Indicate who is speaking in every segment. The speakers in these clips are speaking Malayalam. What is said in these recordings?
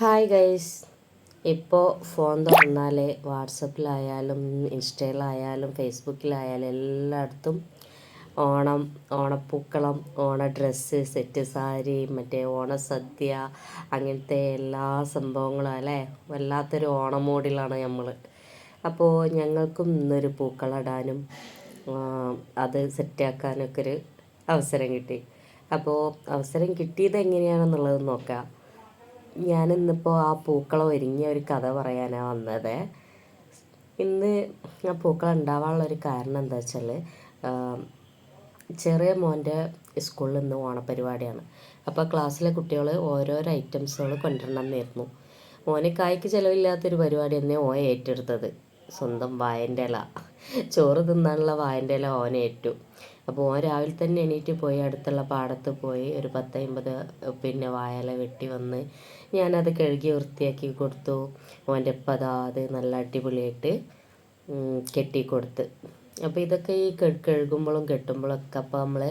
Speaker 1: ഹായ് ഗൈസ് ഇപ്പോൾ ഫോൺ തുറന്നാൽ വാട്സപ്പിലായാലും ഇൻസ്റ്റയിലായാലും ഫേസ്ബുക്കിലായാലും എല്ലായിടത്തും ഓണം ഓണപ്പൂക്കളം ഓണ ഡ്രസ്സ് സെറ്റ് സാരി മറ്റേ ഓണസദ്യ അങ്ങനത്തെ എല്ലാ സംഭവങ്ങളും അല്ലേ? വല്ലാത്തൊരു ഓണം മോഡിലാണ് നമ്മൾ അപ്പോൾ ഞങ്ങൾക്കും ഇന്നൊരു പൂക്കളമിടാനും അത് സെറ്റാക്കാനൊക്കെ ഒരു അവസരം കിട്ടി. അപ്പോൾ അവസരം കിട്ടിയത് എങ്ങനെയാണെന്നുള്ളത് നോക്കാം. ഞാനിന്നിപ്പോൾ ആ പൂക്കളം ഒരുങ്ങിയ ഒരു കഥ പറയാനാണ് വന്നത്. ഇന്ന് ആ പൂക്കളം ഉണ്ടാവാനുള്ളൊരു കാരണം എന്താ വെച്ചാൽ ചെറിയ മോന്റെ സ്കൂളിൽ ഇന്ന് ഓണപരിപാടിയാണ്. അപ്പോൾ ക്ലാസ്സിലെ കുട്ടികൾ ഓരോരോ ഐറ്റംസുകൾ കൊണ്ടുവരണം എന്നായിരുന്നു മോന് കായ്ക്ക് ചിലവില്ലാത്തൊരു പരിപാടി തന്നെ ഓൻ ഏറ്റെടുത്തത്. സ്വന്തം വായന്റെ ഇല. ചോറ് തിന്നാനുള്ള വായന്റെ ഇല ഓനേറ്റു അപ്പോൾ ഓൻ രാവിലെ തന്നെ എണീറ്റ് പോയി അടുത്തുള്ള പാടത്ത് പോയി ഒരു പത്തമ്പത് പിന്നെ വായല വെട്ടി വന്ന് ഞാനത് കഴുകി വൃത്തിയാക്കി കൊടുത്തു. ഓന്റെ പതാത് നല്ല അടിപൊളിയായിട്ട് കെട്ടി കൊടുത്ത്. അപ്പോൾ ഇതൊക്കെ ഈ കഴുകുമ്പോഴും കെട്ടുമ്പോഴൊക്കെ അപ്പോൾ നമ്മൾ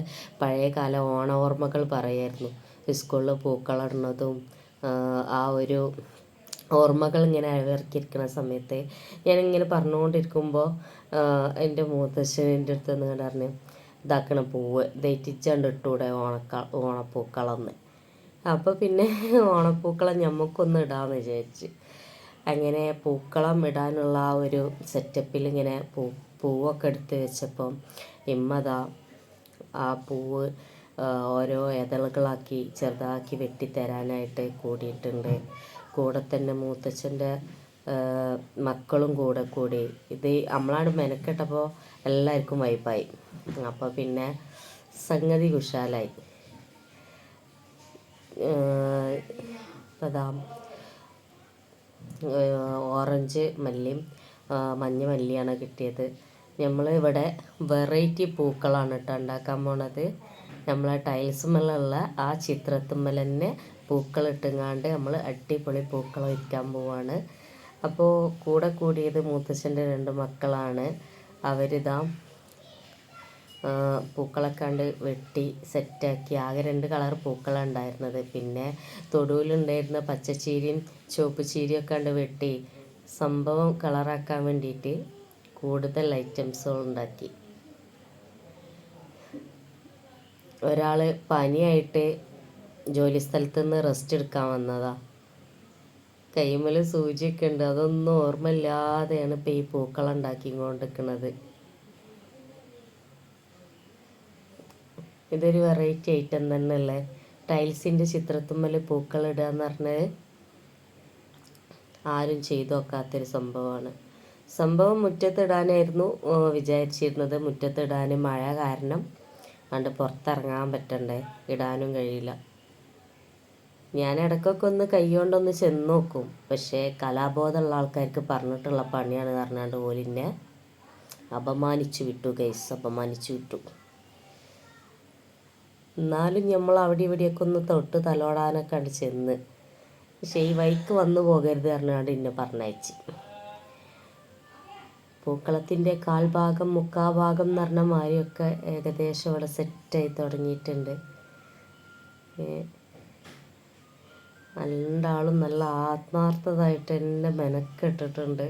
Speaker 1: പഴയ കാല ഓണ ഓർമ്മകൾ പറയായിരുന്നു. സ്കൂളിൽ പൂക്കളിടുന്നതും ആ ഒരു ഓർമ്മകൾ ഇങ്ങനെ അഴവിറക്കിയിരിക്കുന്ന സമയത്ത് ഞാനിങ്ങനെ പറഞ്ഞുകൊണ്ടിരിക്കുമ്പോൾ എന്റെ മൂത്തച്ഛന്റെ അടുത്ത് നിന്ന് പറഞ്ഞു ഇതാക്കണ പൂവ് ദയറ്റിച്ചാണ്ട് ഇട്ടൂടെ ഓണക്ക ഓണപ്പൂക്കളന്ന്. അപ്പോൾ പിന്നെ ഓണപ്പൂക്കളം ഞമ്മക്കൊന്ന് ഇടാമെന്ന് വിചാരിച്ച്. അങ്ങനെ പൂക്കളം ഇടാനുള്ള ആ ഒരു സെറ്റപ്പിൽ ഇങ്ങനെ പൂ പൂവൊക്കെ എടുത്ത് വെച്ചപ്പം ഇമ്മതാ ആ പൂവ് ഓരോ ഇതളുകളാക്കി ചെറുതാക്കി വെട്ടിത്തരാനായിട്ട് കൂടിയിട്ടുണ്ട്. കൂടെ തന്നെ മൂത്തച്ഛന്റെ മക്കളും കൂടെ കൂടി. ഇത് നമ്മളാണ് മെനക്കെട്ടപ്പോൾ എല്ലാവർക്കും വൈപ്പായി അപ്പോൾ പിന്നെ സംഗതി കുശാലായി. അതാ ഓറഞ്ച് മല്ലിയും മഞ്ഞ മല്ലിയാണ് കിട്ടിയത്. നമ്മൾ ഇവിടെ വെറൈറ്റി പൂക്കളാണ് കേട്ടോ ഉണ്ടാക്കാൻ പോണത്. നമ്മളെ ടൈൽസുമ്മലുള്ള ആ ചിത്രത്തുമ്മൽ തന്നെ പൂക്കൾ ഇട്ടുങ്ങാണ്ട് നമ്മൾ അടിപൊളി പൂക്കൾ വയ്ക്കാൻ പോവാണ്. അപ്പോൾ കൂടെ കൂടിയത് മൂത്തച്ഛന്റെ രണ്ട് മക്കളാണ്. അവരിതാ പൂക്കളൊക്കെ കണ്ട് വെട്ടി സെറ്റാക്കി ആകെ രണ്ട് കളർ പൂക്കളാണ് ഉണ്ടായിരുന്നത്. പിന്നെ തൊടുവിലുണ്ടായിരുന്ന പച്ചച്ചീരിയും ചുവപ്പ് ചീരിയും ഒക്കെ കണ്ട് വെട്ടി. സംഭവം കളറാക്കാൻ വേണ്ടിയിട്ട് കൂടുതൽ ഐറ്റംസുകൾ ഉണ്ടാക്കി. ഒരാൾ പനിയായിട്ട് ജോലി സ്ഥലത്ത് നിന്ന് റെസ്റ്റ് എടുക്കാൻ വന്നതാ. കൈമൽ സൂചിയൊക്കെ ഉണ്ട്. അതൊന്നും ഓർമ്മയില്ലാതെയാണ് ഇപ്പോൾ ഈ പൂക്കളുണ്ടാക്കി കൊണ്ടിരിക്കുന്നത് ഇതൊരു വെറൈറ്റി ഐറ്റം തന്നെയല്ലേ? ടൈൽസിന്റെ ചിത്രത്തുമ്മൽ പൂക്കളിടുക എന്ന് പറഞ്ഞത് ആരും ചെയ്തു നോക്കാത്തൊരു സംഭവമാണ്. സംഭവം മുറ്റത്തിടാനായിരുന്നു വിചാരിച്ചിരുന്നത്. മുറ്റത്തിടാൻ മഴ കാരണം. അതുകൊണ്ട് പുറത്തിറങ്ങാൻ പറ്റണ്ടേ? ഇടാനും കഴിയില്ല. ഞാൻ ഇടയ്ക്കൊക്കെ ഒന്ന് കൈകൊണ്ടൊന്ന് ചെന്ന് നോക്കും പക്ഷേ കലാബോധമുള്ള ആൾക്കാർക്ക് പറഞ്ഞിട്ടുള്ള പണിയാണ് പറഞ്ഞാണ്ട് ഓലിന്നെ അപമാനിച്ചു വിട്ടു ഗൈസ് അപമാനിച്ചു വിട്ടു. എന്നാലും നമ്മൾ അവിടെ ഇവിടെയൊക്കെ ഒന്ന് തൊട്ട് തലോടാനൊക്കെ ആണ് ചെന്ന്. പക്ഷേ ഈ വൈക്ക് വന്നു പോകരുത് പറഞ്ഞാണ്ട് എന്നെ പറഞ്ഞയച്ച്. പൂക്കളത്തിന്റെ കാൽഭാഗം മുക്കാഭാഗം എന്ന് പറഞ്ഞ ഏകദേശം ഇവിടെ സെറ്റായി തുടങ്ങിയിട്ടുണ്ട്. രണ്ടാളും നല്ല ആത്മാർത്ഥതായിട്ട് എന്നെ മെനക്കെട്ടിട്ടുണ്ട്.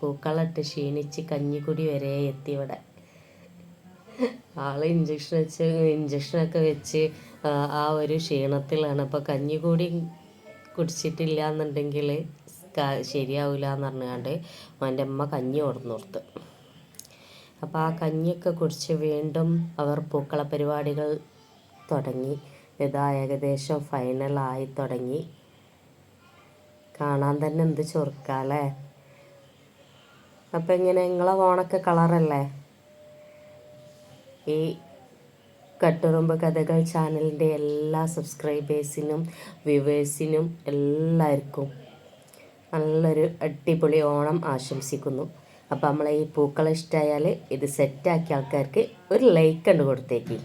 Speaker 1: പൂക്കളിട്ട് ക്ഷീണിച്ച് കഞ്ഞിക്കുടി വരെ എത്തി ഇവിടെ. ആൾ ഇഞ്ചക്ഷൻ വെച്ച് ഇഞ്ചക്ഷനൊക്കെ വെച്ച് ആ ഒരു ക്ഷീണത്തിലാണ്. അപ്പോൾ കഞ്ഞി കൂടി കുടിച്ചിട്ടില്ല എന്നുണ്ടെങ്കിൽ ശരിയാവില്ല എന്ന് പറഞ്ഞുകൊണ്ട് അവന്റെ അമ്മ കഞ്ഞി കൊടുന്നു കൊടുത്ത് അപ്പോൾ ആ കഞ്ഞിയൊക്കെ കുടിച്ച് വീണ്ടും അവർ പൂക്കള പരിപാടികൾ തുടങ്ങി. ഇതാ ഏകദേശം ഫൈനലായി തുടങ്ങി. കാണാൻ തന്നെ എന്ത് ചൊറുക്കാല്ലേ? അപ്പം ഇങ്ങനെ നിങ്ങളെ ഓണൊക്കെ കളറല്ലേ? ഈ കട്ടുറുമ്പ് കഥകൾ ചാനലിന്റെ എല്ലാ സബ്സ്ക്രൈബേഴ്സിനും വ്യൂവേഴ്സിനും എല്ലാവർക്കും നല്ലൊരു അടിപൊളി ഓണം ആശംസിക്കുന്നു. അപ്പോൾ നമ്മളെ ഈ പൂക്കളം ഇഷ്ടമായാൽ ഇത് സെറ്റാക്കിയ ആൾക്കാർക്ക് ഒരു ലൈക്ക് കണ്ട് കൊടുത്തേക്ക്.